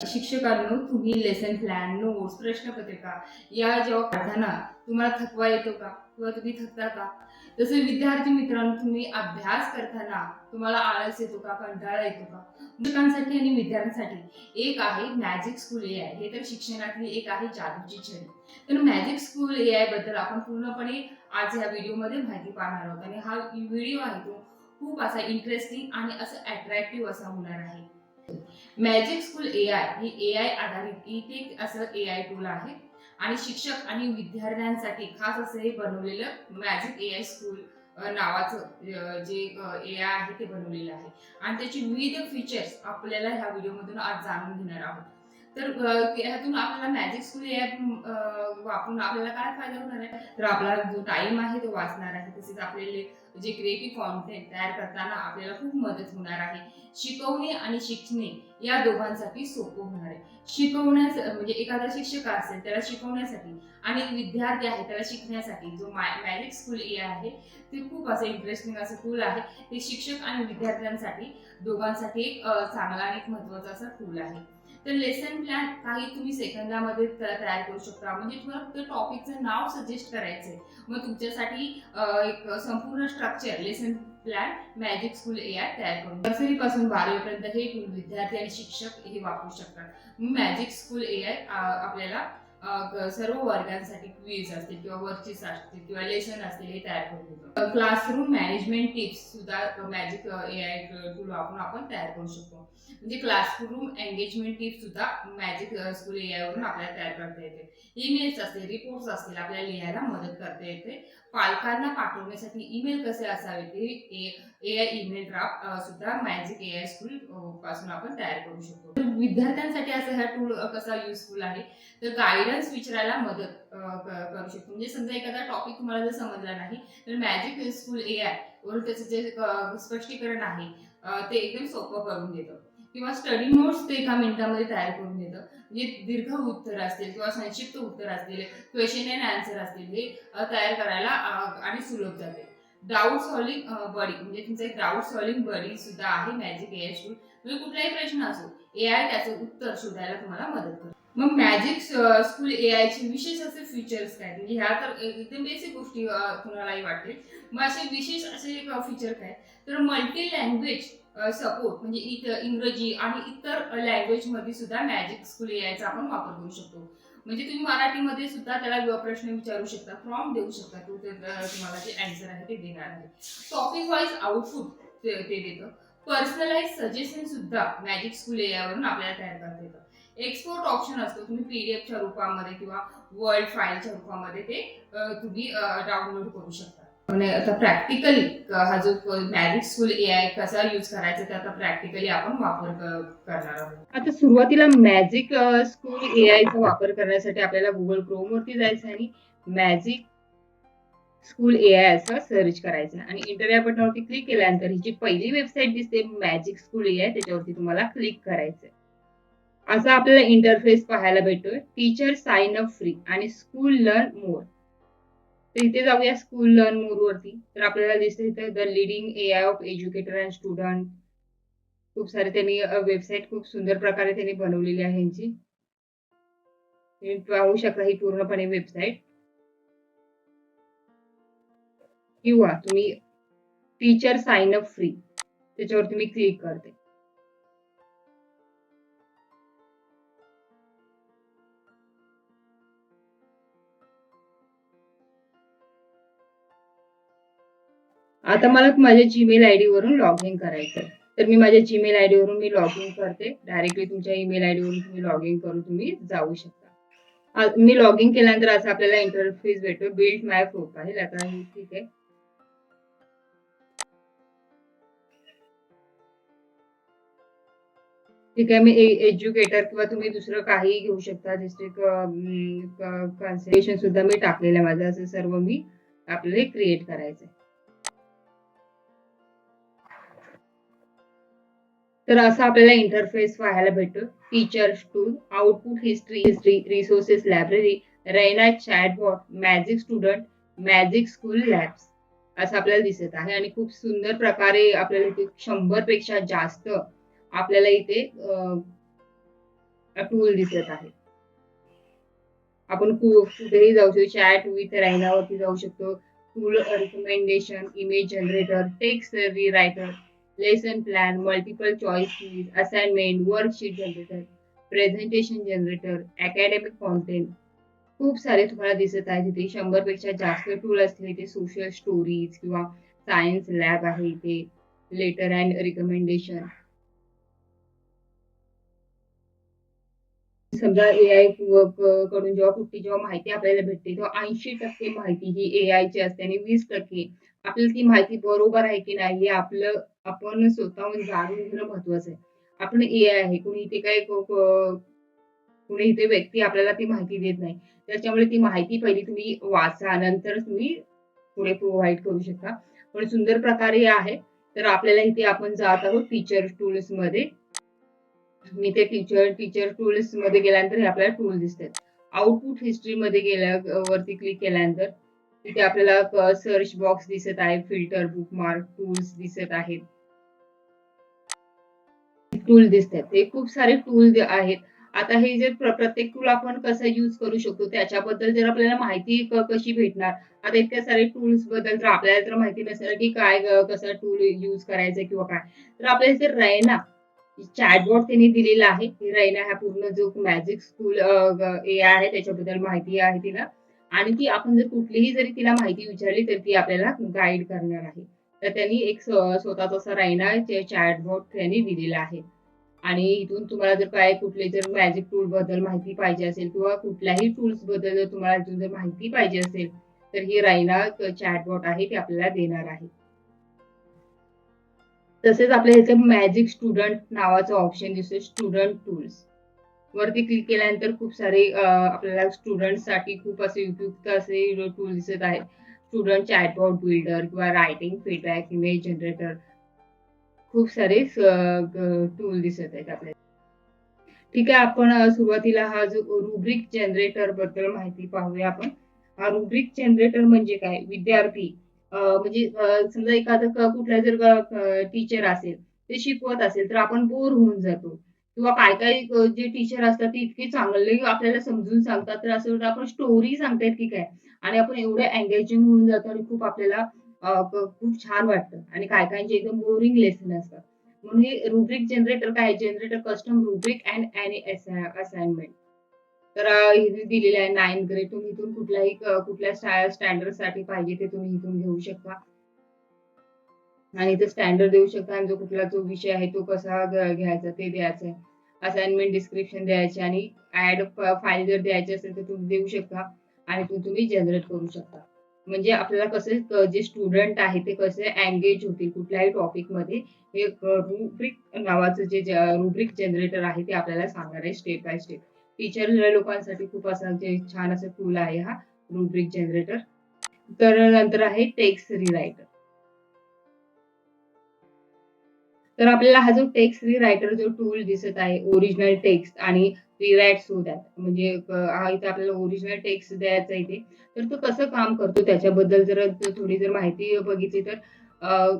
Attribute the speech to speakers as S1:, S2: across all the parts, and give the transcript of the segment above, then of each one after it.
S1: शिक्षकांनो तुम्ही lesson plan notes प्रश्नपत्रिका या जेव्हा काढताना तुम्हाला थकवा येतो का? किंवा तुम्ही थकता का? तसे विद्यार्थी मित्रांनो तुम्ही अभ्यास करताना तुम्हाला आळस येतो का? कंटाळा येतो का? शिक्षकांसाठी आणि विद्यार्थ्यांसाठी एक आहे मॅजिक स्कूल ए आय हे तर शिक्षणातली एक आहे जादूची छडी. तर मॅजिक स्कूल ए आयबद्दल आपण पूर्णपणे आज या व्हिडिओमध्ये माहिती पाहणार आहोत. आणि हा व्हिडिओ आहे तो खूप असा इंटरेस्टिंग आणि असं अट्रॅक्टिव्ह असा होणार आहे. मॅजिक स्कूल ए आय ही ए आय आधारित ई टेक असं ए आय टूल आहे. आणि शिक्षक आणि विद्यार्थ्यांसाठी खास असं हे बनवलेलं मॅजिक ए आय स्कूल नावाचं जे ए आय आहे ते बनवलेलं आहे. आणि त्याचे विविध फीचर्स आपल्याला ह्या व्हिडिओमधून आज जाणून घेणार आहोत. तर ह्यातून आपल्याला मॅजिक स्कूल ए वापरून आपल्याला काय फायदा होणार आहे? तर आपला जो टाइम आहे तो वाचणार आहे. तसेच आपल्याला जे क्रिएटिव्ह कॉन्टेंट तयार करताना आपल्याला खूप मदत होणार आहे. शिकवणे आणि शिकणे या दोघांसाठी सोपं होणार आहे. शिकवण्यास म्हणजे एखादा शिक्षक असेल त्याला शिकवण्यासाठी आणि विद्यार्थी आहे त्याला शिकण्यासाठी जो मॅजिक स्कूल ए आहे ते खूप असं इंटरेस्टिंग असं टूल आहे. ते शिक्षक आणि विद्यार्थ्यांसाठी दोघांसाठी एक चांगला आणि एक महत्त्वाचा असा टूल आहे. तर लेसन प्लॅन काही तुम्ही सेकंदामध्ये तयार करू शकता. म्हणजे तुम्हाला फक्त टॉपिकचं नाव सजेस्ट करायचंय. मग तुमच्यासाठी एक संपूर्ण structure lesson plan magic school A I तयार करून. नर्सरीपासून बारावीपर्यंत हे टूल विद्यार्थी आणि शिक्षक हे वापरू शकतात मॅजिक स्कूल ए आय आपल्याला सर्व वर्गांसाठी क्विज असतील किंवा वर्कशीट्स असतील किंवा लेसन असतील हे तयार करून देतो. क्लासरूम मॅनेजमेंट टिप्स सुद्धा मॅजिक ए आय टूल वापरून आपण तयार करू शकतो. म्हणजे क्लासरूम एंगेजमेंट टिप्स सुद्धा मॅजिक स्कूल ए आय वरून आपल्याला तयार करता येते. ईमेल्स असतील रिपोर्ट्स असतील आपल्याला लिहायला मदत करता येते. पालकांना पाठवण्यासाठी ईमेल कसे असावे ते ए आय ईमेल ड्राफ्ट सुद्धा मॅजिक ए आय स्कूल पासून आपण तयार करू शकतो. विद्यार्थ्यांसाठी असं हा टूल कसा युजफुल आहे? तर गायडन्स विचारायला मदत करू शकतो. म्हणजे समजा एखादा टॉपिक तुम्हाला जर समजला नाही तर मॅजिक स्कूल ए आय वरून त्याचं जे स्पष्टीकरण आहे ते एकदम सोपं करून देतं. किंवा स्टडी नोट्स ते एका मिनिटामध्ये तयार करून देतं. म्हणजे दीर्घ उत्तर असतील किंवा संक्षिप्त उत्तर असतील क्वेश्चन अँड आन्सर असतील हे तयार करायला आणि सुलभ जाते डाऊट सॉल्विंग बडी म्हणजे तुमचं एक डाऊट सॉल्विंग बडी सुद्धा आहे मॅजिक ए आय टूल म्हणजे कुठलाही प्रश्न असो ए आय त्याचं उत्तर शोधायला तुम्हाला मदत करतो. मग मॅजिक स्कूल ए आयचे विशेष असे फीचर्स काय म्हणजे ह्या तर एकदम बेसिक गोष्टी कुणालाही वाटते मग असे विशेष असे फीचर काय तर मल्टी लँग्वेज सपोर्ट म्हणजे इतर इंग्रजी आणि इतर लँग्वेजमध्ये सुद्धा मॅजिक स्कूल यायचा आपण वापर करू शकतो. म्हणजे तुम्ही मराठीमध्ये सुद्धा त्याला प्रश्न विचारू शकता फॉर्म देऊ शकता तो तुम्हाला जे अँसर आहे ते देणार आहे. टॉपिक वाईज आउटपुट ते ते देतं. पर्सनलाइज सजेशन सुद्धा मॅजिक स्कूल यावरून वरून आपल्याला तयार करता येतं. एक्सपोर्ट ऑप्शन असतो तुम्ही पीडीएफच्या रूपामध्ये किंवा वर्ड फाईलच्या रूपामध्ये ते तुम्ही डाउनलोड करू शकता. म्हणजे आता प्रॅक्टिकली हा जो मॅजिक स्कूल ए आय कसा यूज करायचा ते आता प्रॅक्टिकली आपण वापर करणार आहोत. आता सुरुवातीला मॅजिक स्कूल ए आयचा वापर करण्यासाठी आपल्याला गुगल क्रोम वरती जायचं आणि मॅजिक स्कूल ए आय असं सर्च करायचं आणि इंटर या बटनावरती क्लिक केल्यानंतर ही जी पहिली वेबसाईट दिसते मॅजिक स्कूल ए आय त्याच्यावरती तुम्हाला क्लिक करायचंय असा आपल्याला इंटरफेस पाहायला भेटतोय. टीचर साइन अप फ्री आणि स्कूल लर्न मोर तर इथे जाऊया स्कूल लर्न मोर वरती. तर आपल्याला दिसते इथे the leading A I of educator and student खूप सारे त्यांनी वेबसाईट खूप सुंदर प्रकारे त्यांनी बनवलेली आहे यांची. तुम्ही पाहू शकता ही पूर्णपणे वेबसाईट किंवा तुम्ही टीचर साइन अप फ्री त्याच्यावर तुम्ही क्लिक करते. आता मला माझ्या जीमेल आयडी वरून लॉग इन करायचं आहे. तर मी माझ्या जीमेल आयडी वरून मी लॉग इन करते. डायरेक्टली तुमच्या ईमेल आयडी वरून तुम्ही लॉग इन करून तुम्ही जाऊ शकता. मी लॉग इन केल्यानंतर असं आपल्याला इंटरफेस भेटतो बिल्ड माय प्रोफाईल आता ठीक आहे. ठीक आहे. मी एज्युकेटर किंवा तुम्ही दुसरं काही घेऊ शकता. डिस्ट्रिक्ट कन्सल्टेशन सुद्धा मी टाकलेलं आहे. माझं असं सर्व मी आपल्याला क्रिएट करायचं तर असं आपल्याला इंटरफेस पाहायला भेटतो. Teachers tool output history history resources library Raina chatbot magic student magic school labs असं आपल्याला दिसत आहे आणि खूप सुंदर प्रकारे आपल्याला इथे शंभरपेक्षा जास्त आपल्याला इथे टूल दिसत आहे. आपण कुठेही जाऊ शकतो. चॅट विथ रायनावरती जाऊ शकतो. Tool recommendation image generator text writer lesson plan multiple choice quiz assignment worksheet generator presentation generator academic content खूप सारे तुम्हाला दिसत आहे तिथे शंभरपेक्षा जास्त टूल असले ते सोशल स्टोरीज किंवा सायन्स लॅब आहे इथे लेटर अँड रिकमेंडेशन समजा ए आयकडून जेव्हा कुठली जेव्हा माहिती आपल्याला भेटते तेव्हा ऐंशी टक्के माहिती ही ए आय ची असते आणि वीस टक्के आपल्याला ती माहिती बरोबर आहे की नाही हे आपलं आपण स्वतःहून जाणून घेणं महत्वाचं आहे. आपण ए आय आहे कोणी इथे काय कुणी कोणी इथे व्यक्ती आपल्याला ती माहिती देत नाही. त्याच्यामुळे ती माहिती पहिली तुम्ही वाचा नंतर तुम्ही पुढे प्रोव्हाइड करू शकता. पण सुंदर प्रकारे आहे. तर आपल्याला इथे आपण जात आहोत टीचर टूल्समध्ये. मी ते टीचर टीचर टूल्समध्ये गेल्यानंतर हे आपल्याला टूल दिसतात. आउटपुट हिस्ट्री मध्ये गेल्या वरती क्लिक केल्यानंतर तिथे आपल्याला सर्च बॉक्स दिसत आहे फिल्टर बुकमार्क टूल्स दिसत आहेत. टूल दिसतात. ते खूप सारे टूल आहेत. आता हे जे प्रत्येक टूल आपण कसं युज करू शकतो त्याच्याबद्दल जर आपल्याला माहिती कशी भेटणार? आता इतक्या सारे टूल्सबद्दल तर आपल्याला तर माहिती नसेल की काय कसं कसा टूल युज करायचा किंवा काय. तर आपल्याला इथे रैना चॅटबॉट त्यांनी दिलेला आहे. रैना हा पूर्ण जो मॅजिक स्कूल ए आहे त्याच्याबद्दल माहिती आहे तिला. आणि ती आपण जर कुठलीही जरी तिला माहिती विचारली तर ती आपल्याला गाईड करणार आहे. तर त्यांनी एक स्वतःचा असा रैना चॅटबॉट त्यांनी दिलेला आहे. आणि इथून तुम्हाला जर काय कुठले जर मॅजिक टूल बद्दल माहिती पाहिजे असेल किंवा कुठल्याही टूल्सबद्दल जर तुम्हाला इथून जर माहिती पाहिजे असेल तर ही रायना चॅटबॉट आहे ते आपल्याला देणार आहे. तसेच आपल्या इथे मॅजिक स्टुडंट नावाचं ऑप्शन दिसतो स्टुडंट टूल्स वरती क्लिक केल्यानंतर खूप सारे आपल्याला स्टुडंटसाठी खूप असे उपयुक्त असे टूल दिसत आहेत. स्टुडंट चॅटबॉट बिल्डर किंवा रायटिंग फीडबॅक इमेज जनरेटर खूप सारे टूल दिसत आहेत आपल्याला. ठीक आहे आपण सुरुवातीला हा जो रुब्रिक जनरेटरबद्दल माहिती पाहूया आपण. हा रुब्रिक जनरेटर म्हणजे काय? विद्यार्थी म्हणजे समजा एखादं कुठला जर टीचर असेल ते शिकवत असेल तर आपण बोर होऊन जातो. किंवा काय काय जे टीचर असतात ते इतके चांगले आपल्याला समजून सांगतात. तर असं वाटतं आपण स्टोरी सांगतायत की काय? आणि आपण एवढं एंगेजिंग होऊन जातो आणि खूप आपल्याला खूप छान वाटतं. आणि काय काहींचे एकदम बोरिंग लेसन असतात. म्हणून हे रुब्रिक जनरेटर काय generator custom rubric and assignment तर दिलेलं आहे नाईन ग्रेड तुम्ही इथून कुठल्याही कुठल्या स्टँडर्डसाठी पाहिजे ते तुम्ही इथून घेऊ शकता. आणि इथे स्टँडर्ड देऊ शकता. आणि जो कुठला जो विषय आहे तो कसा घ्यायचा ते द्यायचं आहे. असाइनमेंट डिस्क्रिप्शन द्यायचे आणि ऍड फाईल जर द्यायची असेल तर तुम्ही देऊ शकता आणि तो तुम्ही जनरेट करू शकता. म्हणजे आपल्याला कसे जे स्टुडंट आहे ते कसे एंगेज होतील कुठल्याही टॉपिकमध्ये हे रुब्रिक नावाचं जे रुब्रिक जनरेटर आहे ते आपल्याला सांगणार आहे स्टेप बाय स्टेप टीचर लोकांसाठी खूप असा जे छान असं टूल आहे हा रुब्रिक जनरेटर तर नंतर आहे टेक्स्ट रिरायटर तर आपल्याला हा जो टेक्स्ट रिरायटर जो टूल दिसत आहे ओरिजिनल टेक्स्ट आणि रिराईट सो दॅट म्हणजे इथे आपल्याला ओरिजिनल टेक्स्ट द्यायचा इथे तर तो कसं काम करतो त्याच्याबद्दल जर थोडी जर माहिती बघितली तर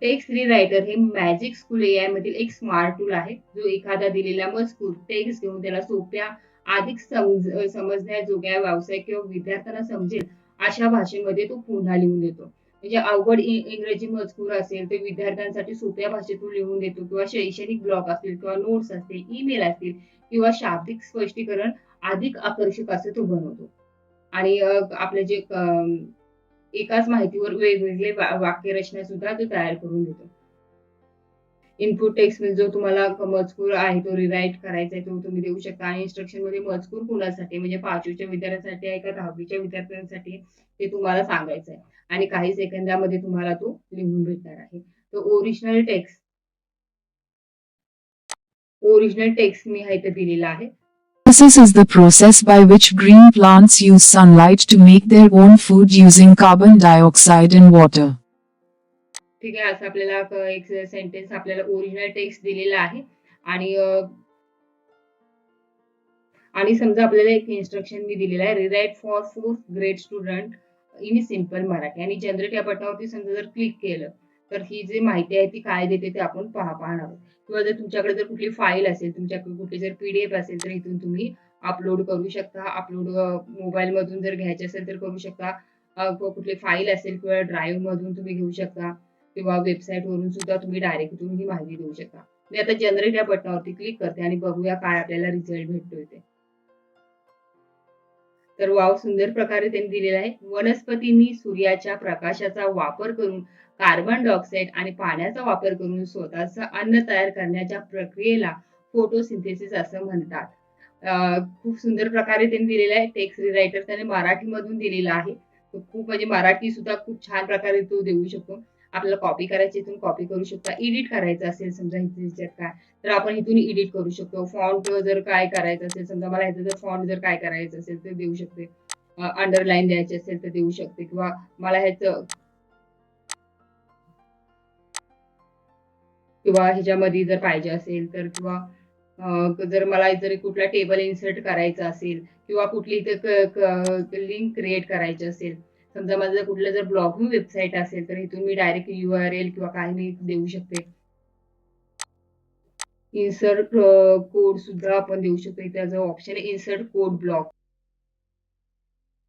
S1: टेक्स्ट रिरायटर हे मॅजिक स्कूल एआय मधील एक स्मार्ट टूल आहे. जो एखादा दिलेला मजकूर टेक्स्ट घेऊन त्याला सोप्या अधिक समज समजण्याजोग्या व्यावसायिक किंवा विद्यार्थ्यांना समजेल अशा भाषेमध्ये तो पुन्हा लिहून देतो. म्हणजे अवघड इंग्रजी मजकूर असेल ते विद्यार्थ्यांसाठी सोप्या भाषेतून लिहून देतो किंवा शैक्षणिक ब्लॉग असतील किंवा नोट्स असतील ईमेल असतील किंवा शाब्दिक स्पष्टीकरण अधिक आकर्षक असे तो बनवतो. आणि आपले जे एकाच माहितीवर वेगवेगळे वाक्यरचना सुद्धा तो तयार करून देतो. इनपुट टेक्स्ट म्हणजे जो तुम्हाला मजकूर आहे तो रिराईट करायचा आहे तो तुम्ही देऊ शकता. आणि इन्स्ट्रक्शनमध्ये मजकूर कुणासाठी? म्हणजे पाचवीच्या विद्यार्थ्यांसाठी आहे का दहावीच्या विद्यार्थ्यांसाठी? ते तुम्हाला सांगायचं आहे. आणि काही सेकंदामध्ये तुम्हाला तो लिहून भेटणार आहे. तर ओरिजिनल टेक्स्ट ओरिजिनल टेक्स्ट मी हा इथे दिलेला आहे.
S2: This is the process by which green plants use sunlight to make their own food using carbon dioxide and water.
S1: ठीक आहे असं आपल्याला एक सेंटेन्स आपल्याला ओरिजिनल टेक्स्ट दिलेला आहे. आणि आणि समजा आपल्याला एक इन्स्ट्रक्शन मी दिलेला आहे rewrite for fourth grade student in simple Marathi. आणि जनरेट या बटनावरती समजा जर क्लिक केलं तर ही जी माहिती आहे ती काय देते ते आपण पहा पाहणार आहोत. किंवा जर तुमच्याकडे जर कुठली फाईल असेल तुमच्याकडे कुठली जर पीडीएफ असेल तर इथून तुम्ही अपलोड करू शकता. अपलोड मोबाईल मधून जर घ्यायचे असेल तर करू शकता. कुठली फाईल असेल किंवा ड्राईव्ह मधून तुम्ही घेऊ शकता. किंवा वेबसाईट वरून सुद्धा तुम्ही डायरेक्ट इथून ही माहिती देऊ शकता. मी आता जनरेट या बटनावरती क्लिक करते आणि बघूया काय आपल्याला रिझल्ट भेटतोय ते. तर वाव सुंदर प्रकारे त्यांनी दिलेला आहे. वनस्पतींनी सूर्याच्या प्रकाशाचा वापर करून कार्बन डायऑक्साईड आणि पाण्याचा वापर करून स्वतःच अन्न तयार करण्याच्या प्रक्रियेला फोटोसिंथेसिस असं म्हणतात. खूप सुंदर प्रकारे त्यांनी दिलेलं आहे. टेक्स्ट रायटर त्याने मराठीमधून दिलेला आहे. खूप म्हणजे मराठी सुद्धा खूप छान प्रकारे तो देऊ शकतो. आपल्याला कॉपी करायची इथून कॉपी करू शकता. एडिट करायचं असेल समजा इथे ह्याच्यात काय? तर आपण इथून एडिट करू शकतो. फॉन्ट जर काय करायचं असेल समजा मला ह्याचं जर फॉन्ट जर काय करायचं असेल तर देऊ शकते. अंडरलाईन द्यायची असेल तर देऊ शकते. किंवा मला ह्याचं किंवा ह्याच्यामध्ये जर पाहिजे असेल तर किंवा जर मला जर कुठला टेबल इन्सर्ट करायचा असेल किंवा कुठली इथे लिंक क्रिएट करायची असेल समजा माझं जर कुठलं जर ब्लॉगिंग वेबसाईट असेल तर इथून मी डायरेक्ट यू आर एल किंवा काही मी देऊ शकते. इन्सर्ट कोड सुद्धा आपण देऊ शकतो. इथे जो ऑप्शन आहे इन्सर्ट कोड ब्लॉक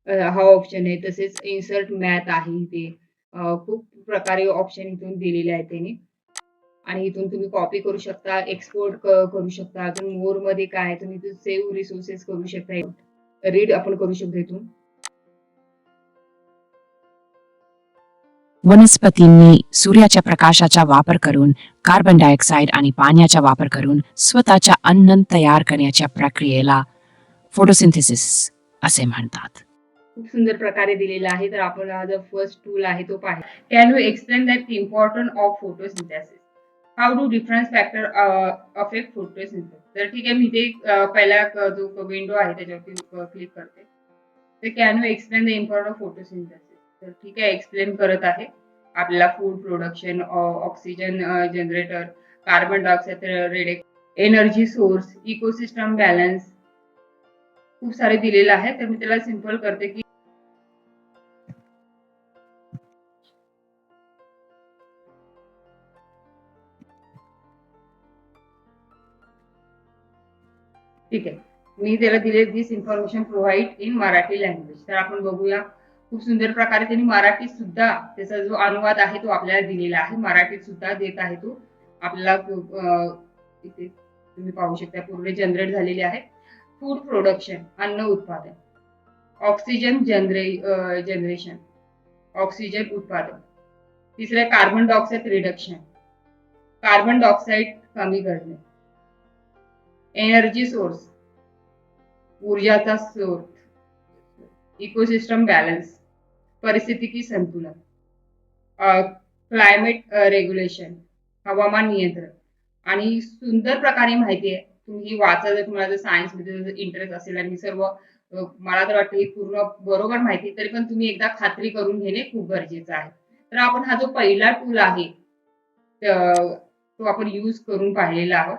S1: हा ऑप्शन आहे. तसेच इन्सर्ट मॅथ आहे इथे. खूप प्रकारे ऑप्शन इथून दिलेले आहेत त्यांनी. आणि इथून तुम्ही कॉपी करू शकता एक्सपोर्ट करू शकता. अजून मोरमध्ये काय आहे, तुम्ही इथून सेव्ह रिसोर्सेस करू शकता. रीड आपण करू शकतो इथून.
S2: वनस्पतींनी सूर्याच्या प्रकाशाचा वापर करून कार्बन डायऑक्साईड आणि पाण्याचा वापर करून स्वतःच्या अन्न तयार करण्याच्या प्रक्रियेला फोटोसिंथेसिस असे म्हणतात.
S1: खूप सुंदर प्रकारे दिलेला आहे. तर आपण जो फर्स्ट टूल आहे तो पाहे. Can you explain that important of photosynthesis how do difference factor affect photosynthesis तर ठीक आहे मी ते uh, पहिला uh, जो विंडो आहे त्याच्यावरती uh, क्लिक करते. ते can you explain the important of photosynthesis तर ठीक आहे एक्सप्लेन करत आहे. आपल्याला food production oxygen generator carbon dioxide reduce energy source ecosystem balance खूप सारे दिलेलं आहे. तर मी त्याला सिंपल करते की ठीक आहे. मी त्याला दिले this information provide in Marathi language तर आपण बघूया खूप सुंदर प्रकारे त्यांनी मराठीत सुद्धा त्याचा जो अनुवाद आहे तो आपल्याला दिलेला आहे. मराठीत सुद्धा देत आहे तो. आपल्याला तुम्ही पाहू शकता पूर्ण जनरेट झालेले आहे. फूड प्रोडक्शन अन्न उत्पादन. ऑक्सिजन जनरे जनरेशन ऑक्सिजन उत्पादन. तिसरं आहे carbon dioxide reduction carbon dioxide कमी करणे. एनर्जी सोर्स ऊर्जाचा स्रोत. इकोसिस्टम बॅलन्स परिस्थितिकी संतुलन? क्लायमेट रेग्युलेशन हवामान नियंत्रण. आणि सुंदर प्रकारे माहिती आहे तुम्ही वाचा जर तुम्हाला जर सायन्समध्ये इंटरेस्ट असेल आणि सर्व मला तर वाटतं ही पूर्ण बरोबर माहिती तरी पण तुम्ही एकदा खात्री करून घेणे खूप गरजेचं आहे. तर आपण हा जो पहिला टूल आहे तो आपण यूज करून पाहिलेला आहोत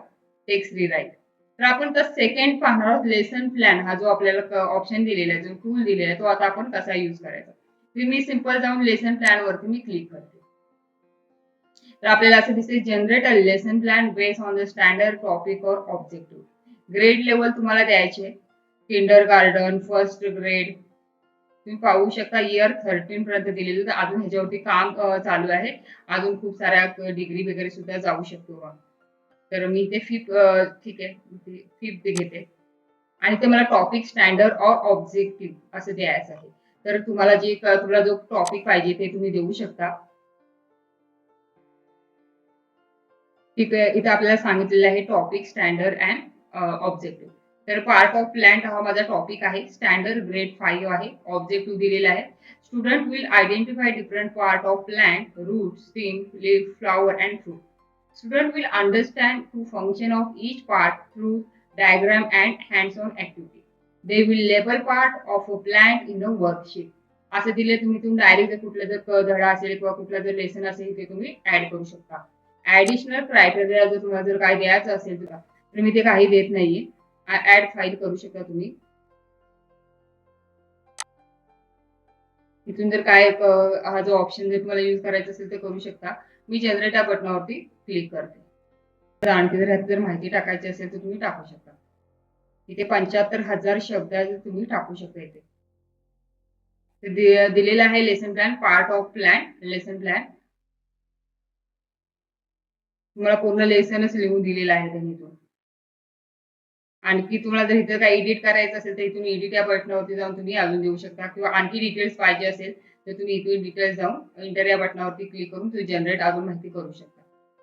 S1: टेक्स्ट रिराईट तर आपण तर सेकंड पाहणार आहोत लेसन प्लॅन हा जो आपल्याला ऑप्शन दिलेला आहे जो टूल दिलेला आहे तो आता आपण कसा यूज करायचा? मी सिंपल जाऊन लेसन प्लॅन वरती मी क्लिक करते. तर आपल्याला असं दिसते generate a lesson plan based on the standard topic or objective grade level तुम्हाला द्यायचे किंडर गार्डन फर्स्ट ग्रेड तुम्ही पाहू शकता इयर थर्टीन पर्यंत दिलेलं तर अजून ह्याच्यावरती काम चालू आहे. अजून खूप साऱ्या डिग्री वगैरे सुद्धा जाऊ शकतो तर मी ते फिफ्थ ठीक आहे. फिफ्थ घेते. आणि ते मला टॉपिक स्टँडर्ड और ऑब्जेक्टिव्ह असं द्यायचं आहे. तर तुम्हाला जे तुम्हाला तुला जो टॉपिक पाहिजे ते तुम्ही देऊ शकता. इथे इथे आपल्याला सांगितलेलं आहे टॉपिक स्टँडर्ड अँड ऑब्जेक्टिव्ह तर पार्ट ऑफ प्लॅन्ट हा माझा टॉपिक आहे. स्टँडर्ड ग्रेड फाईव्ह आहे. ऑब्जेक्टिव्ह दिलेला आहे. Student will identify different part of plant root stem leaf flower and fruit student will understand to function of each part through diagram and hands on activity they will label part of a plant in a worksheet असं दिले तुम्ही तुम्ही direct जर कुठला जर धडा असेल किंवा कुठला जर लेसन असेल ते तुम्ही ऍड करू शकता. ऍडिशनल क्रायटेरिया जर तुम्हाला जर काही द्यायचं असेल तुला तर मी ते काही देत नाहीये. ऍड फाईल करू शकता तुम्ही. इथून जर काय हा जो ऑप्शन जर तुम्हाला युज करायचा असेल तर करू शकता. मी जनरेट या बटनावरती क्लिक करते. तर आणखी जर ह्यात जर माहिती टाकायची असेल तर तुम्ही टाकू शकता. इथे पंच्याहत्तर हजार शब्द तुम्ही टाकू शकता इथे. दिलेला दिलेलं आहे lesson plan part of plan lesson plan तुम्हाला पूर्ण लेसनच लिहून दिलेलं आहे त्यांनी तो आणखी तुम्हाला जर इथं काही एडिट करायचं असेल तर इथून एडिट या बटनावरती जाऊन तुम्ही अजून देऊ शकता. किंवा आणखी डिटेल्स पाहिजे असेल तर तुम्ही इथून डिटेल्स जाऊन इंटर या बटनावरती क्लिक करून तुम्ही जनरेट अजून माहिती करू शकता.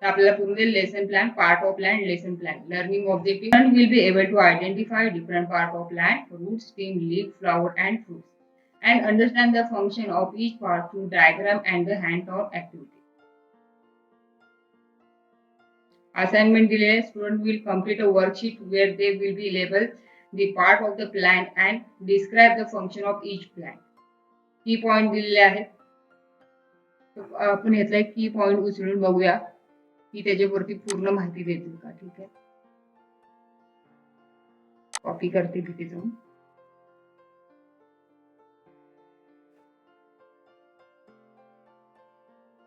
S1: तर आपल्याला पूर्ण lesson plan part of plan lesson plan learning objective will be able to identify different part of plan root stem leaf flower and fruits and understand the function of each part through diagram and the hands-on activity. Assignment दिलेले student will complete a worksheet where they will be labeled the part of the plan and describe the function of each plan. Key point दिलेले आहेत तर आपण यातला एक की point उचलून बघूया मी त्याच्यावरती पूर्ण माहिती देतील का? ठीक आहे. कॉपी करते तिथे जाऊन.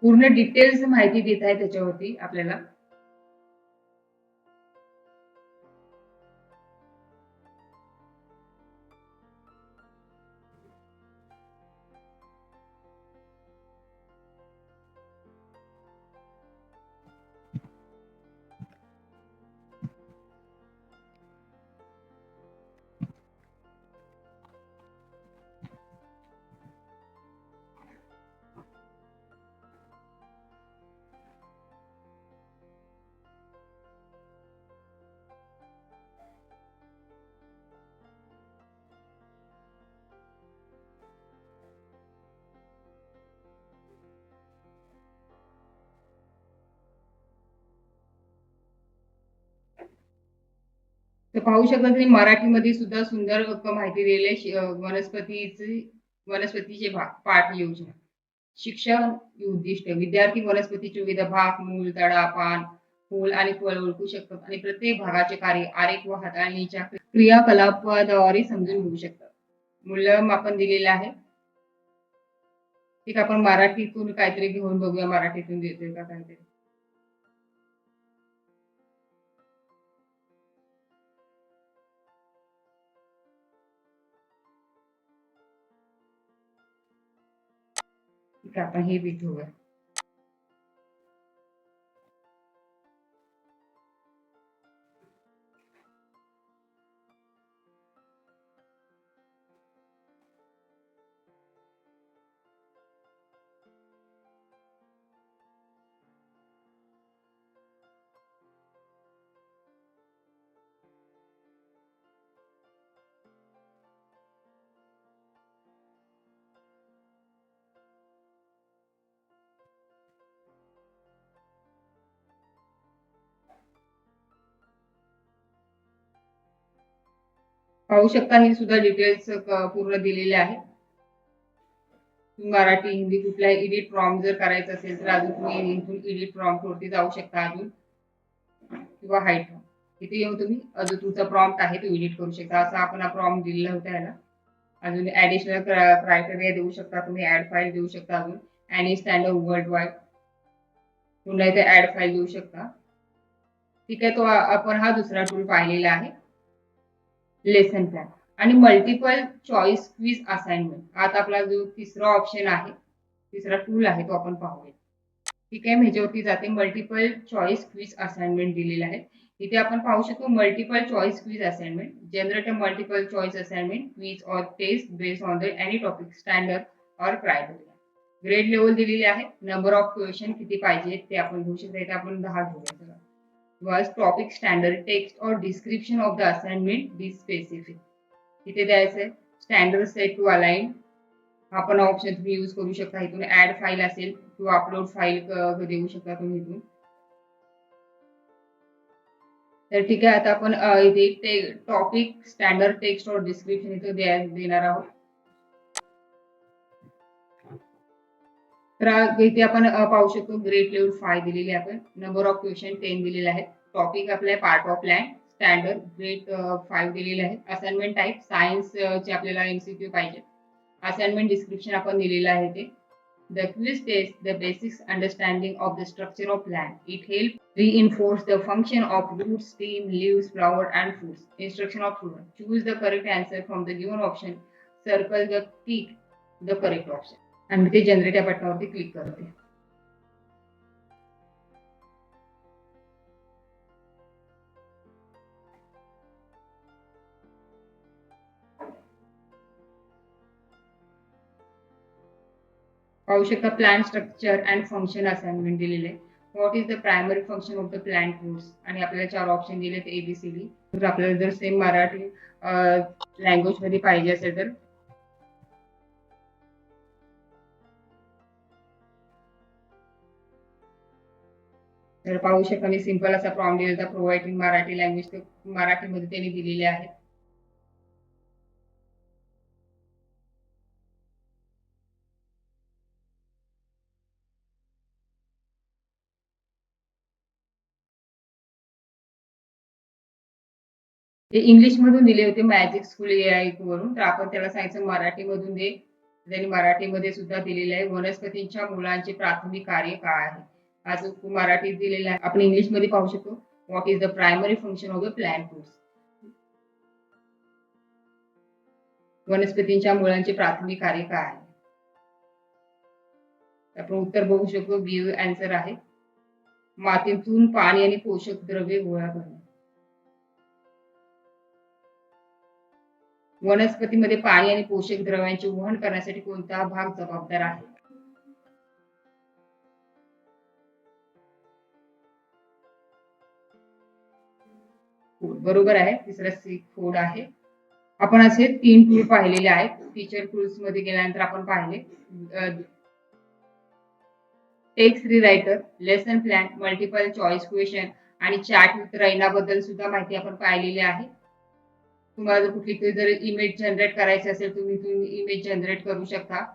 S1: पूर्ण डिटेल्स माहिती देत आहे त्याच्यावरती आपल्याला. तर पाहू शकता तुम्ही मराठीमध्ये सुद्धा सुंदर माहिती दिलेली आहे. वनस्पतीची वनस्पतीचे भाग पाठ योजना. शिक्षण उद्दिष्ट विद्यार्थी वनस्पतीचे विविध भाग मूल तडा पान फूल आणि फळ ओळखू शकतात आणि प्रत्येक भागाचे कार्य आरेख व हाताळणीच्या क्रियाकलापाद्वारे समजून घेऊ शकतात. मूल्यमापन दिलेलं आहे. ठीक आपण मराठीतून काहीतरी घेऊन बघूया. मराठीतून देते का काहीतरी? आपण हे बी पाहू शकता हे सुद्धा डिटेल्स पूर्ण दिलेले आहे. मराठी हिंदी कुठला एडिट प्रॉम्प्ट जर करायचं असेल तर अजून तुम्ही इथून एडिट प्रॉम्प्ट वरती जाऊ शकता अजून. किंवा हाईट इथे येऊन तुम्ही अजून तुमचा प्रॉम्प्ट आहे तो एडिट करू शकता. असा आपण हा प्रॉम्प्ट दिलेला होता याला. अजून ऍडिशनल क्रायटेरिया देऊ शकता तुम्ही. ऍड फाईल देऊ शकता अजून. अॅनी स्टँडर्ड वर्ल्ड वाईड पुन्हा इथे ऍड फाईल देऊ शकता. ठीक आहे तो आपण हा दुसरा टूल पाहिलेला आहे. लेसन प्लॅन आणि मल्टिपल चॉईस क्विज असाइनमेंट आता आपला जो तिसरा ऑप्शन आहे तिसरा टूल आहे तो आपण पाहूया. ठीक आहे ह्याच्यावरती जाते मल्टिपल चॉईस क्विज असाइनमेंट दिलेले आहे. इथे आपण पाहू शकतो multiple choice quiz assignment generate a multiple choice assignment quiz or test based on the any topic standard or criteria grade level दिलेली आहे. नंबर ऑफ क्वेश्चन किती पाहिजे ते आपण घेऊ शकतो. इथे आपण दहा घेऊया. Was topic standard text or description of the assignment be specific. इथे द्यायचं आहे स्टँडर्ड सेट टू अलाइन हा पण ऑप्शन तुम्ही यूज़ करू शकता इथून ऍड फाईल असेल किंवा अपलोड फाईल देऊ शकता तुम्ही इथून तर ठीक आहे आता आपण इथे topic standard text or description इथे देणार आहोत इथे आपण पाहू शकतो ग्रेट लेवल फाय दिलेली आपण. नंबर ऑफ क्वेश्चन टेन दिलेले आहेत. टॉपिक आपल्या part of land standard great five दिलेले आहेत. असाइनमेंट टाइप सायन्स चे आपल्याला एमसीक्यू पाहिजे. असाइनमेंट डिस्क्रिप्शन आपण दिलेलं आहे ते the quiz test the basics understanding of the structure of land it help reinforce the function of root stem leaves flower and food instruction of floor choose the correct answer from the given option circle the pick the correct option आणि मी ते generate या बटनावरती click करते. पाहू शकता plan structure and function assignment दिलेले what is the primary function of the plan roots आणि आपल्याला चार ऑप्शन दिलेत एबीसीडी तर आपल्याला जर सेम मराठी लँग्वेजमध्ये पाहिजे असेल तर तर पाहू शकता मी सिंपल असा प्रॉम्प्ट दिला होता. प्रोव्हाइड इन मराठी लँग्वेज ते मराठीमध्ये त्यांनी दिलेले आहेत. ते इंग्लिश मधून दिले होते मॅजिक स्कूल ए आय वरून तर आपण त्याला सांगितलं मराठीमधून दे. त्यांनी मराठीमध्ये सुद्धा दिलेलं आहे. वनस्पतींच्या मुलांचे प्राथमिक कार्य काय आहे? आज मराठीत दिलेलं आहे. आपण इंग्लिशमध्ये पाहू शकतो. What is the primary function of the plan fruits वनस्पतींच्या मुळांचे प्राथमिक कार्य काय आहे? आपण उत्तर बघू शकतो. बी आन्सर आहे. मातीतून पाणी आणि पोषक द्रव्ये गोळा करणे. वनस्पतीमध्ये पाणी आणि पोषक द्रव्यांचे वहन करण्यासाठी कोणता भाग जबाबदार आहे? फूड बरोबर आहे तिसरा सी फूड आहे. आपण असे तीन टूल पाहिलेले आहेत. टीचर टूल्समध्ये गेल्यानंतर आपण पाहिले. Text rewriter lesson plan multiple choice question आणि चॅट विथ रैना बद्दल सुद्धा माहिती आपण पाहिलेली आहे. तुम्हाला जर कुठली तरी जर इमेज जनरेट करायची असेल तुम्ही तुम्ही इमेज जनरेट करू शकता.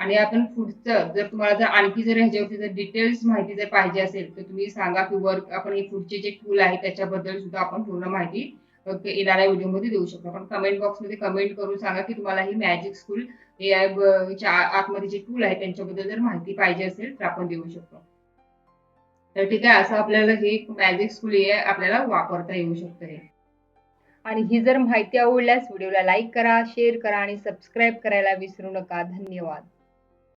S1: आणि आपण पुढचं जर तुम्हाला जर आणखी जर ह्याच्यावरती जर डिटेल्स माहिती जर पाहिजे असेल तर तुम्ही सांगा की वर्क आपण हे पुढचे जे टूल आहे त्याच्याबद्दल सुद्धा आपण पूर्ण माहिती येणाऱ्या व्हिडिओमध्ये देऊ शकतो. आपण कमेंट बॉक्समध्ये कमेंट करून सांगा की तुम्हाला ही मॅजिक स्कूल ए आय च्या आतमध्ये जे टूल आहे त्यांच्याबद्दल जर माहिती पाहिजे असेल तर आपण देऊ शकतो. तर ठीक आहे असं आपल्याला हे मॅजिक स्कूल ए आय आपल्याला वापरता येऊ शकतं हे.
S3: आणि ही जर माहिती आवडल्यास व्हिडिओला लाईक करा शेअर करा आणि सबस्क्राईब करायला विसरू नका. धन्यवाद.